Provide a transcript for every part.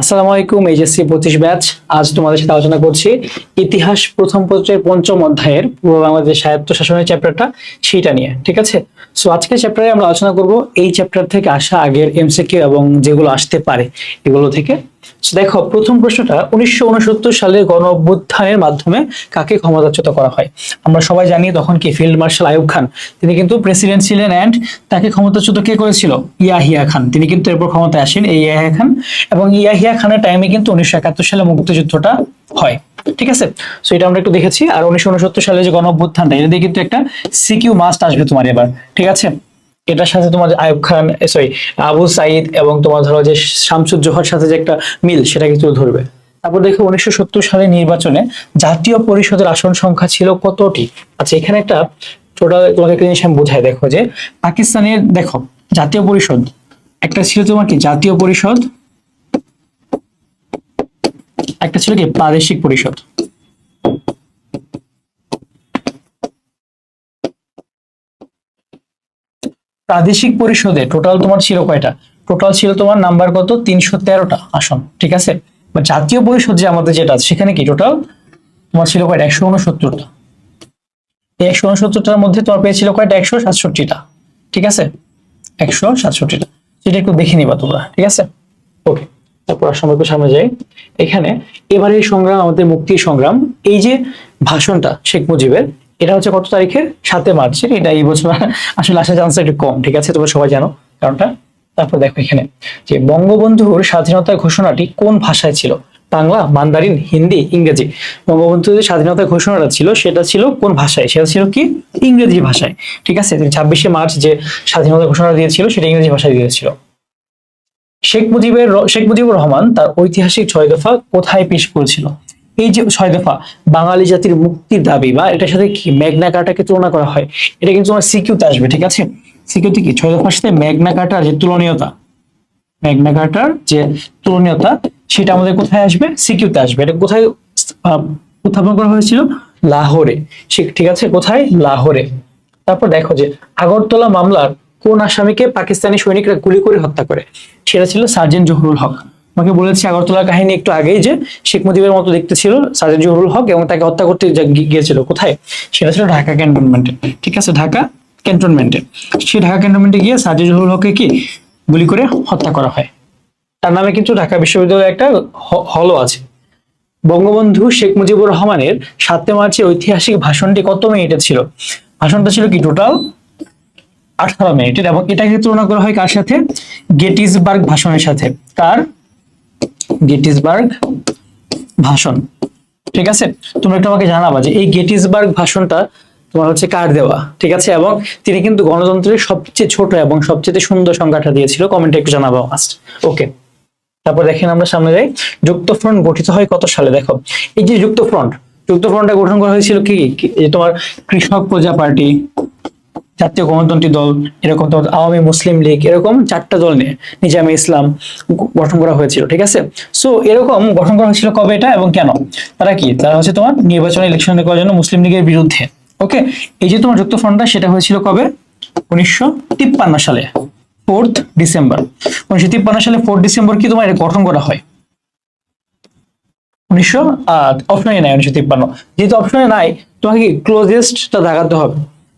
আসসালামু আলাইকুম, এইচএসসি পঁচিশ ব্যাচ। আজ তোমাদের সাথে আলোচনা করছি ইতিহাস প্রথম পত্রের পঞ্চম অধ্যায়ের পূর্ব বাংলাদেশ স্বায়ত্ত শাসনের চ্যাপ্টারটা, সেইটা নিয়ে, ঠিক আছে? সো আজকের চ্যাপ্টারে আমরা আলোচনা করব এই চ্যাপ্টার থেকে আসা আগের এমসিকিউ এবং যেগুলো আসতে পারে, এগুলো থেকে। দেখো, প্রথম প্রশ্নটা, উনিশশো উনসত্তর সালের গণ অভ্যুত্থানের মাধ্যমে কাকে ক্ষমতাচ্যুত করা হয়? আমরা সবাই জানি তখন কি? Field marshal Ayub Khan. তিনি কিন্তু প্রেসিডেন্ট ছিলেন অ্যান্ড তাকে ক্ষমতাচ্যুত কে করেছিল? ইয়াহিয়া খান। তিনি কিন্তু এরপর ক্ষমতায় আসেন এই ইয়াহিয়া খান এবং ইয়াহিয়া খানের টাইমে কিন্তু উনিশশো একাত্তর সালে মুক্তিযুদ্ধটা হয়। ঠিক আছে? সো এটা আমরা একটু দেখেছি। আর উনিশশো উনসত্তর সালে যে গণ অভ্যুত্থানটা এটা দিয়ে কিন্তু একটা সিকিউ মাস্ট আসবে তোমার এবার। ঠিক আছে? এটার সাথে তোমার আয়ুব খান সরি আবু সাইদ এবং তোমার ধরো যে শামসুজ্জোহর সাথে যে একটা মিল, সেটা কিন্তু ধরবে। তারপর দেখো উনিশশো সত্তর সালে নির্বাচনে জাতীয় পরিষদের আসন সংখ্যা ছিল কতটি? আচ্ছা এখানে একটা টোটাল তোমাকে একটা জিনিস আমি বোঝাই দেখো যে পাকিস্তানের, দেখো, জাতীয় পরিষদ, একটা ছিল তোমার কি? জাতীয় পরিষদ, একটা ছিল কি? প্রাদেশিক পরিষদ। প্রাদেশিক পরিষদে টোটাল তোমার ছিল কয়টা? টোটাল ছিল তোমার নাম্বার কত? তিনশো তেরোটা আসন, ঠিক আছে? বা জাতীয় পরিষদ যে আমাদের যেটা আছে, সেখানে কি টোটাল তোমার ছিল কয়টা? একশো উনসত্তরটা। একশো উনসত্তরটার মধ্যে তোমার পেয়েছিল কয়টা? একশো সাতষট্টিটা, ঠিক আছে? একশো সাতষট্টিটা। সেটা একটু দেখে নিবা তোমরা, ঠিক আছে? ওকে তারপর আর সামনে যাই। এখানে এবারের সংগ্রাম, আমাদের মুক্তি সংগ্রাম। এই যে ভাষণটা শেখ মুজিবের এটা হচ্ছে কত তারিখের? সাতে মার্চের এটা এই বছর আসলে আসার চান্স একটু কম, ঠিক আছে? তোমরা সবাই জানো কারণটা। তারপর দেখো এখানে যে বঙ্গবন্ধুর স্বাধীনতার ঘোষণাটি কোন ভাষায় ছিল? বাংলা, মান্দারিন, হিন্দি, ইংরেজি। বঙ্গবন্ধুর যে স্বাধীনতার ঘোষণাটা ছিল, সেটা ছিল কোন ভাষায়? সেটা ছিল কি? ইংরেজি ভাষায়, ঠিক আছে? ছাব্বিশে মার্চ যে স্বাধীনতা ঘোষণা দিয়েছিল, সেটা ইংরেজি ভাষায় দিয়েছিল। শেখ মুজিবের শেখ মুজিবুর রহমান তার ঐতিহাসিক ছয় দফা কোথায় পেশ করেছিল? এই যে ছয় দফা, বাঙালি জাতির মুক্তির দাবি বা এটার সাথে কি মেঘনা কাটাকে তুলনা করা হয়? এটা কিন্তু তোমার সিকিউতে আসবে, ঠিক আছে? সিকিউতে কি? ছয় দফার সাথে মেঘনা কাটার যে তুলনীয়তা, মেঘনা কাটার যে তুলনীয়তা, সেটা আমাদের কোথায় আসবে? সিকিউতে আসবে। এটা কোথায় উত্থাপন করা হয়েছিল? লাহোরে। ঠিক আছে? কোথায়? লাহোরে। তারপর দেখো যে আগরতলা মামলার কোন আসামিকে পাকিস্তানি সৈনিকরা গুলি করে হত্যা করে? সেটা ছিল সার্জেন্ট জহুরুল হক। আমাকে বলেছি আগরতলার কাহিনী একটু আগেই যে শেখ মুজিবের মতো দেখতে ছিল সার্জেন্ট জহুরুল হক এবং তাকে হত্যা করতে গিয়েছিল। কোথায়? সেটা ছিল ঢাকা ক্যান্টনমেন্টে ঠিক আছে? ঢাকা ক্যান্টনমেন্টে সেই ঢাকা ক্যান্টনমেন্টে গিয়ে সার্জেন্ট জহুরুল হককে কি গুলি করে হত্যা করা হয়। তার নামে কিন্তু ঢাকা বিশ্ববিদ্যালয়ে একটা হলও আছে। বঙ্গবন্ধু শেখ মুজিবুর রহমানের সাতই মার্চের ঐতিহাসিক ভাষণটি কত মিনিটের ছিল? ভাষণটা ছিল কি টোটাল? আঠারো মিনিটের এবং এটাকে তুলনা করা হয় কার সাথে? গেটিসবার্গ ভাষণের সাথে। কার? গেটিসবার্গ ভাষণ। ঠিক আছে? তোমরা একটু আমাকে জানাবা যে এই গেটিসবার্গ ভাষণটা তোমার হচ্ছে কার দেওয়া? ঠিক আছে? এবং তিনি কিন্তু গণতন্ত্রের সবচেয়ে ছোট এবং সবচেয়ে সুন্দর সংখ্যাটা দিয়েছিল। কমেন্টে একটু জানাব ফার্স্ট ওকে তারপর দেখেন আমরা সামনে যাই। যুক্ত ফ্রন্ট গঠিত হয় কত সালে? দেখো, এই যে যুক্ত ফ্রন্ট যুক্ত ফ্রন্টটা গঠন করা হয়েছিল কি? তোমার কৃষক প্রজা পার্টি জাতীয় গণতন্ত্রী দল, এরকম তোমার আওয়ামী মুসলিম লীগ, এরকম চারটা দল নিয়ে নিজামে ইসলাম গঠন করা হয়েছিল, ঠিক আছে? সো এরকম গঠন করা হয়েছিল কবে এটা এবং কেন? তারা কি? তারা হচ্ছে তোমার নির্বাচনী ইলেকশন করার জন্য মুসলিম লীগের বিরুদ্ধে ওকে এই যে তোমার যুক্ত ফ্রন্টটা সেটা হয়েছিল কবে? উনিশশো তিপ্পান্ন সালে ফোর্থ ডিসেম্বর উনিশশো তিপ্পান্ন সালে ফোর্থ ডিসেম্বর কি তোমার এটা গঠন করা হয়? উনিশশো অপশনে নাই উনিশশো তিপ্পান্ন। যেহেতু অপশনে নাই, তোমাকে ক্লোজেস্টটা দেখাতে হবে?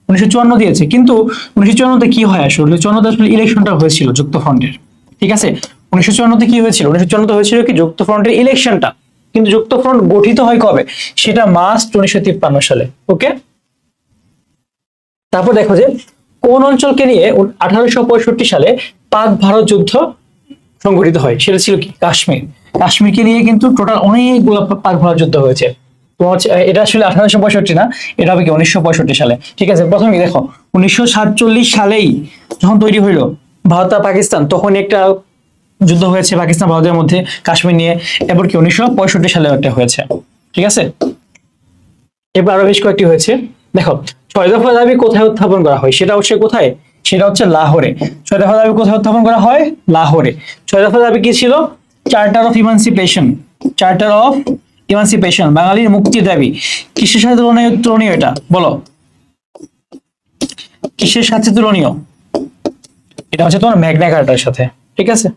উনিশশো চুয়ান্ন দিয়েছে। কিন্তু উনিশশো চুয়ান্নতে কি হয় আসলে? চুয়ান্নতে আসলে ইলেকশনটা হয়েছিল যুক্ত ফ্রন্টের ঠিক আছে? উনিশশো চুয়ান্নতে কি হয়েছিল? উনিশশো চুয়ান্নতে হয়েছিল কি? যুক্ত ফ্রন্টের ইলেকশনটা। কিন্তু যুক্ত ফ্রন্ট গঠিত হয় কবে? সেটা মার্চ উনিশশো তিপ্পান্ন সালে। ওকে? তারপর দেখো যে, কোন অঞ্চলকে নিয়ে আঠারোশো পঁয়ষট্টি সালে পাক ভারত যুদ্ধ সংঘটিত হয়? সেটা ছিল কি? কাশ্মীর। কাশ্মীরকে নিয়ে কিন্তু টোটাল অনেকগুলো পাক ভারত যুদ্ধ হয়েছে। তোমার হচ্ছে এটা আসলে আঠারোশো পঁয়ষট্টি না, এটা হবে কি উনিশশো পঁয়ষট্টি সালে। ঠিক আছে, প্রথমে দেখো, উনিশশো সাতচল্লিশ সালেই যখন তৈরি হইল ভারত আর পাকিস্তান, তখন একটা যুদ্ধ হয়েছে পাকিস্তান ভারতের মধ্যে কাশ্মীর নিয়ে এবার উনিশশো পঁয়ষট্টি সালে একটা হয়েছে। ঠিক আছে? এবার আরও বেশ কয়েকটি হয়েছে। দেখো, ছয় দফা দাবি কোথায় উত্থাপন করা হয়? সেটা হচ্ছে কোথায়? সেটা হচ্ছে লাহোরে। ছয় দফা দাবি কোথায় উত্থাপন করা হয়? লাহোরে। ছয় দফা দাবি কি ছিল? Charter of emancipation. Charter of emancipation, বাঙালির মুক্তির দাবি। কিসের সাথে তুলনীয় তুলনীয় এটা? বলো। কিসের সাথে তুলনীয়? এটা হচ্ছে তোমার ম্যাগনা কার্টার সাথে, ঠিক আছে?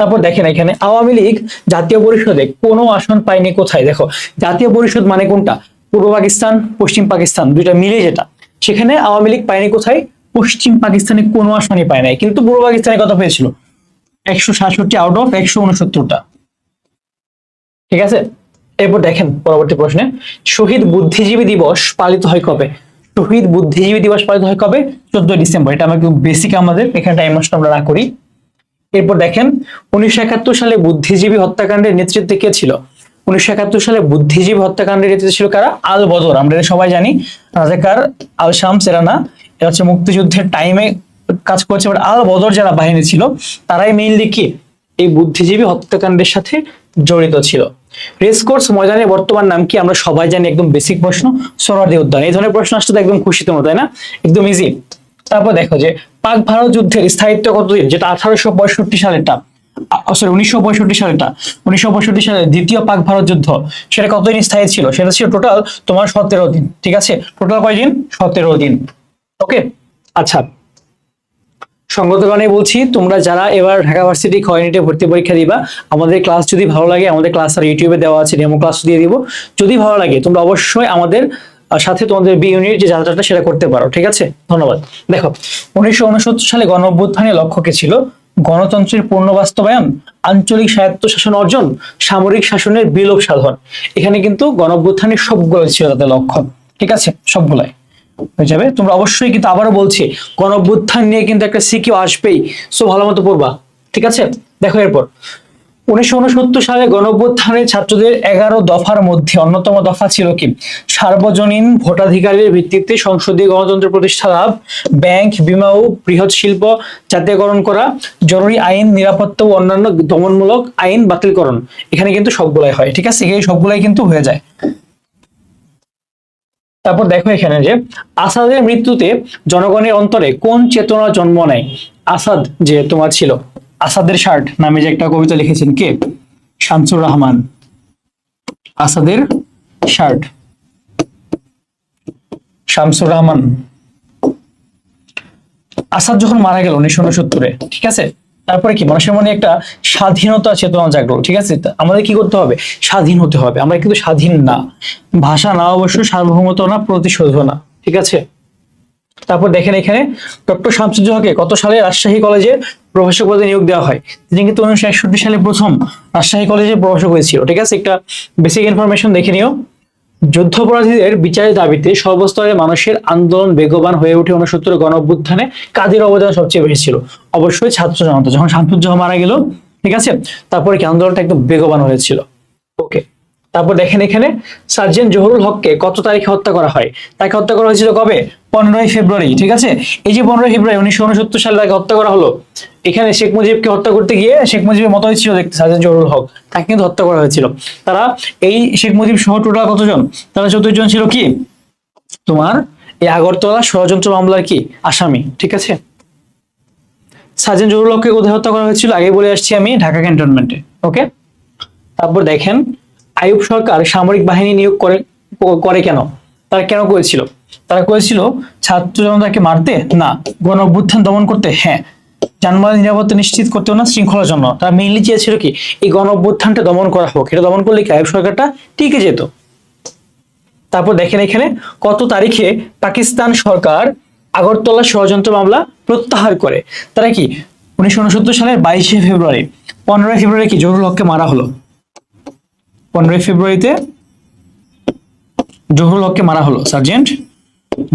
তারপর দেখেন এখানে, আওয়ামী লীগ জাতীয় পরিষদে কোনো আসন পায়নি কোথায়? দেখো, জাতীয় পরিষদ মানে কোনটা? পূর্ব পাকিস্তান, পশ্চিম পাকিস্তান, দুইটা মিলে যেটা। সেখানে আওয়ামী লীগ পায়নি কোথায়? পশ্চিম পাকিস্তানে কোনো আসনই পায় নাই। কিন্তু পূর্ব পাকিস্তানে কত পেয়েছিল একশো সাতষট্টি আউট অফ একশো উনসত্তরটা। ঠিক আছে? এরপর দেখেন পরবর্তী প্রশ্নে, শহীদ বুদ্ধিজীবী দিবস পালিত হয় কবে? শহীদ বুদ্ধিজীবী দিবস পালিত হয় কবে? চোদ্দই ডিসেম্বর। এটা আমাকে বেসিক আমাদের, এখানে টাইম নষ্ট আমরা না করি। এরপর দেখেন, উনিশশো একাত্তর সালে বুদ্ধিজীবী হত্যাকাণ্ডের নেতৃত্বে কে ছিল? উনিশশো একাত্তর সালে বুদ্ধিজীবী হত্যাকাণ্ডের নেতৃত্বে ছিল কারা? আল বদর। আমরা এটা সবাই জানি। রাজাকার আল শামস, এরা না, এরা হচ্ছে মুক্তিযুদ্ধের টাইমে কাজ করছে আল বদর যারা বাহিনী ছিল, তারাই মেইনলি কি? এই বুদ্ধিজীবী হত্যাকাণ্ডের সাথে জড়িত ছিল। রেসকোর্স ময়দানের বর্তমান নাম কি আমরা সবাই জানি, একদম বেসিক প্রশ্ন সোহরাওয়ার্দী উদ্যান। এই ধরনের প্রশ্ন আসতে একদম খুশি তোমরা, তাই না? একদম ইজি তারপর দেখো যে, পাক ভারত যুদ্ধের স্থায়িত্ব কতদিন যেটা আঠারোশো পঁয়ষট্টি সালেরটা। সরি উনিশশো পঁয়ষট্টি সালেরটা। উনিশশো পঁয়ষট্টি সালের দ্বিতীয় পাক ভারত যুদ্ধ, সেটা কতদিন স্থায়ী ছিল? সেটা ছিল টোটাল তোমার সতেরো দিন, ঠিক আছে? টোটাল কয়দিন সতেরো দিন। ওকে আচ্ছা। সঙ্গত কারণে বলছি, তোমরা যারা এবার ঢাকা ভার্সিটি খয়নিটে ভর্তি পরীক্ষা দিবা, আমাদের ক্লাস যদি ভালো লাগে, আমাদের ক্লাস আর ইউটিউবে দেওয়া আছে ডেমো ক্লাস দিয়ে দিব। যদি ভালো লাগে, তোমরা অবশ্যই আমাদের সাথে তোমাদের বি ইউনিট যে যাত্রাটা সেটা করতে পারো, ঠিক আছে? ধন্যবাদ। দেখো, উনিশশো উনসত্তর সালে গণ অভ্যুত্থানের লক্ষ্য কি ছিল? গণতন্ত্রের পূর্ণ বাস্তবায়ন, আঞ্চলিক স্বায়ত্তশাসন অর্জন, সামরিক শাসনের বিলোপ সাধন। এখানে কিন্তু গণ অভ্যুত্থানের সবগুলো ছিল তাদের লক্ষ্য ঠিক আছে? সবগুলাই। হয়ে যাবে। তোমরা অবশ্যই কিন্তু আবারও বলছি গণ নিয়ে কিন্তু একটা সিকিউ আসবেই। সো ভালো মতো পড়বা, ঠিক আছে? দেখো এরপর। উনিশশো উনসত্তর সালে গণ অভ্যুত্থানের ছাত্রদের এগারো দফার মধ্যে অন্যতম দফা ছিল কি? সার্বজনীন ভোটাধিকারের ভিত্তিতে সংসদীয় গণতন্ত্র প্রতিষ্ঠা লাভ, ব্যাংক, বিমা ও বৃহৎ শিল্প জাতীয়করণ করা, জরুরি আইন, নিরাপত্তা ও অন্যান্য দমনমূলক আইন বাতিলকরণ। এখানে কিন্তু সবগুলাই হয়, ঠিক আছে? এখানে সবগুলাই কিন্তু হয়ে যায়। তারপর দেখো এখানে যে, আসাদের মৃত্যুতে জনগণের অন্তরে কোন চেতনা জন্ম নেয়? আসাদ যে তোমার ছিল, আসাদের শার্ট নামে যে একটা কবিতা লিখেছেন কে? শামসুর রহমান। আসাদের শার্ট শামসুর রহমান। আসাদ যখন মারা গেল উনিশশো ঠিক আছে? তারপরে কি? মানুষের মনে একটা স্বাধীনতা চেতনা জাগলো, ঠিক আছে? আমাদের কি করতে হবে? স্বাধীন হতে হবে। আমরা কিন্তু স্বাধীন না। ভাষা না অবশ্য সার্বভৌমত না প্রতিশোধ না, ঠিক আছে? তারপর দেখেন এখানে ডক্টর শামসুজ্জোহাকে কত সালে রাজশাহী কলেজে প্রভাষক পদে নিয়োগ দেওয়া হয়? তিনি কিন্তু উনিশশো একষট্টি সালে প্রথম রাজশাহী কলেজে প্রভাষক হয়েছিল, ঠিক আছে? একটা বেসিক ইনফরমেশন দেখে নিও। যুদ্ধাপরাধীদের বিচারের দাবিতে সর্বস্তরের মানুষের আন্দোলন বেগবান হয়ে ওঠে উনসত্তর গণ অভ্যুত্থানে কাদের অবদান সবচেয়ে বেশি ছিল। অবশ্যই ছাত্র জনতা, যখন শামসুজ্জোহা মারা গেল, ঠিক আছে? তারপরে কি আন্দোলনটা একদম বেগবান হয়েছিল। ওকে, তারপর দেখেন এখানে, সার্জেন্ট জহুরুল হককে কত তারিখে হত্যা করা হয়? তাকে হত্যা করা হয়েছিল কবে? পনেরোই ফেব্রুয়ারি, ঠিক আছে? এই যে পনেরোই ফেব্রুয়ারি, উনিশশো উনসত্তর সালে তাকে হত্যা করা হলো। এখানে শেখ মুজিবকে হত্যা করতে গিয়ে শেখ মুজিবের মতো হয়েছিল দেখতে সার্জেন্ট জহুরুল হক। তাকে কিন্তু হত্যা করা হয়েছিল। তারা এই শেখ মুজিব সহ টোটাল কতজন? তারা চতুর্থ জন ছিল কি? তোমার এই আগরতলা ষড়যন্ত্র মামলার কি? আসামি, ঠিক আছে? সার্জেন্ট জহুরুল হককে কোথায় হত্যা করা হয়েছিল? আগে বলে আসছি আমি ঢাকা ক্যান্টনমেন্টে, ওকে? তারপর দেখেন, আইয়ুব সরকার সামরিক বাহিনী নিয়োগ করে করে কেন? তারা কেন করেছিল? তারা করেছিল, ছাত্র জনতাকে মারতে? না গণ অভ্যুত্থান দমন করতে? হ্যাঁ যানবাহন নিরাপত্তা নিশ্চিত করতেও না, শৃঙ্খলার জন্য। তারা মেইনলি চেয়েছিল কি, এই গণ অভ্যুত্থানটা দমন করা হোক। এটা দমন করলে কি আইয়ুব সরকারটা টিকে যেত? তারপর দেখেন এখানে কত তারিখে পাকিস্তান সরকার আগরতলা ষড়যন্ত্র মামলা প্রত্যাহার করে। তারা কি, উনিশশো উনসত্তর সালের বাইশে ফেব্রুয়ারি, পনেরোই ফেব্রুয়ারি কি জহুরুল হককে মারা হলো? পনেরোই ফেব্রুয়ারিতে জহুরুল হককে মারা হলো, সার্জেন্ট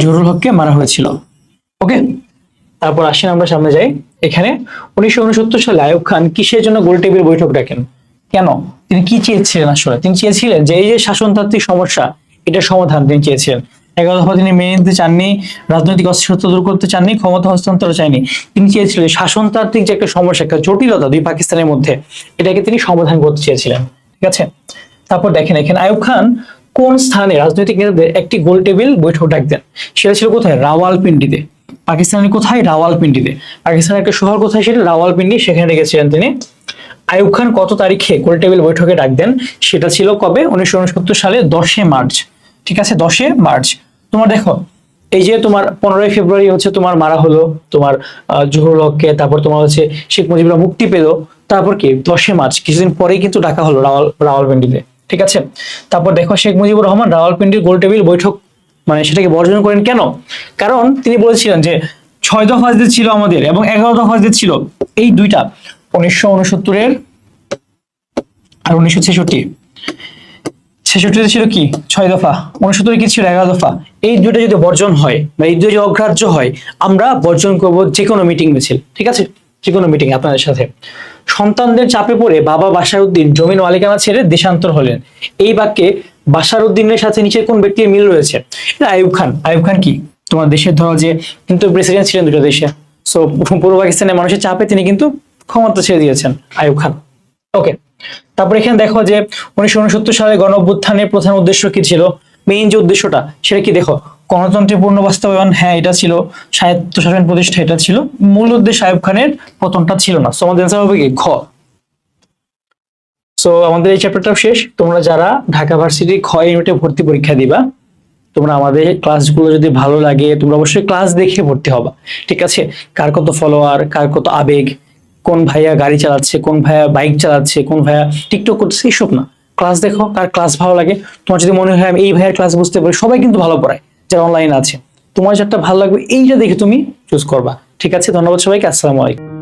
জহুরুল হককে মারা হয়েছিল। ওকে? তারপর আসেন আমরা সামনে যাই। এখানে উনিশশো উনসত্তর সালে আয়ুব খান কিসের জন্য গোল টেবিল বৈঠক ডাকেন? কেন? তিনি কি চেয়েছিলেন আসলে? তিনি চেয়েছিলেন যে এই যে শাসনতান্ত্রিক সমস্যা এটা সমাধান তিনি চেয়েছিলেন। তিনি মেনে নিতে চাননি, রাজনৈতিক অস্থিরতা দূর করতে চাননি, ক্ষমতা হস্তান্তর চাইনি। তিনি চেয়েছিলেন শাসনতান্ত্রিক যে একটা সমস্যা, একটা জটিলতা দুই পাকিস্তানের মধ্যে, এটাকে তিনি সমাধান করতে চেয়েছিলেন। ঠিক আছে? তারপর দেখেন এখানে আয়ুব খান কোন স্থানে রাজনৈতিক নেতাদের একটি গোল টেবিল বৈঠক ডাকতেন? সেটা ছিল কোথায়? রাওয়ালপিন্ডিতে। পাকিস্তানের কোথায়? রাওয়ালপিন্ডিতে। পাকিস্তানের একটা শহর কোথায় সেটা? রাওয়ালপিন্ডি। সেখানে রেখেছিলেন তিনি। আয়ুব খান কত তারিখে গোল টেবিল বৈঠকে ডাক দেন? সেটা ছিল কবে? উনিশশো উনসত্তর সালে দশে মার্চ। ঠিক আছে? দশে মার্চ। তোমার দেখো এই যে তোমার পনেরোই ফেব্রুয়ারি হচ্ছে তোমার মারা হলো তোমার আহ, জহুরুল হককে তারপর তোমার হচ্ছে শেখ মুজিবুর মুক্তি পেল তারপর কি? দশে মার্চ। কিছুদিন পরেই কিন্তু ডাকা হলো রাওয়াল রাওয়ালপিন্ডিতে। ঠিক আছে? তারপর দেখো শেখ মুজিবুর রহমান রাওয়ালপিন্ডির গোল টেবিল বৈঠক মানে সেটাকে বর্জন করেন কেন? কারণ তিনি বলেছিলেন যে ছয় দফা যে ছিল আমাদের এবং এগারো দফা যে ছিল, এই দুইটা উনিশশো উনসত্তরের আর উনিশশো ছেষট্টি। ছেষট্টিতে ছিল কি? ছয় দফা। উনসত্তরে কি ছিল? এগারো দফা। এই দুটো যদি বর্জন হয় বা এই দুটো যদি অগ্রাহ্য হয়, আমরা বর্জন করব যে কোনো মিটিং মিছিল ঠিক আছে? যে কোনো মিটিং আপনাদের সাথে। সন্তানদের চাপে পড়ে বাবা বাসার উদ্দিন জমিন মালিকানা ছেড়ে দেশান্তর হলেন। এই বাক্যে বাসার উদ্দিনের সাথে নিচে কোন ব্যক্তির মিল রয়েছে? এটা আইয়ুব খান। আইয়ুব খান কি? তোমার দেশের ধরো যে কিন্তু প্রেসিডেন্ট ছিলেন দুটো দেশে। সো পূর্ব পাকিস্তানের মানুষের চাপে তিনি কিন্তু ক্ষমতা ছেড়ে দিয়েছেন আইয়ুব খান। ওকে তারপর এখানে দেখো যে উনিশশো উনসত্তর সালে গণ প্রধান উদ্দেশ্য কি ছিল? মেইন যে উদ্দেশ্যটা, সেটা কি দেখো? গণতন্ত্রের পূর্ণ বাস্তবায়ন হ্যাঁ এটা ছিল। স্বায়ত্তশাসন প্রতিষ্ঠা, এটা ছিল। মূল উদ্দেশ্য আইয়ুব খানের পতনটা ছিল না। সো আমাদের অ্যান্সার হবে কি? ঘ। সো আমাদের এই চ্যাপ্টারটাও শেষ। তোমরা যারা ঢাকা ভার্সিটি খ ইউনিটে ভর্তি পরীক্ষা দিবা, তোমরা আমাদের ক্লাসগুলো যদি ভালো লাগে, তোমরা অবশ্যই ক্লাস দেখে ভর্তি হবা। ঠিক আছে? কার কত ফলোয়ার কার কত আবেগ, কোন ভাইয়া গাড়ি চালাচ্ছে, কোন ভাইয়া বাইক চালাচ্ছে, কোন ভাইয়া টিকটক করতেছে, এইসব না। ক্লাস দেখো, কার ক্লাস ভালো লাগে। তোমার যদি মনে হয় আমি এই ভাইয়ের ক্লাস বুঝতে পারি, সবাই কিন্তু ভালো পড়ায়, যারা অনলাইন আছে। তোমার যেটা ভালো লাগবে, এইটা দেখে তুমি চুজ করবা। ঠিক আছে? ধন্যবাদ সবাইকে। আসসালামু আলাইকুম।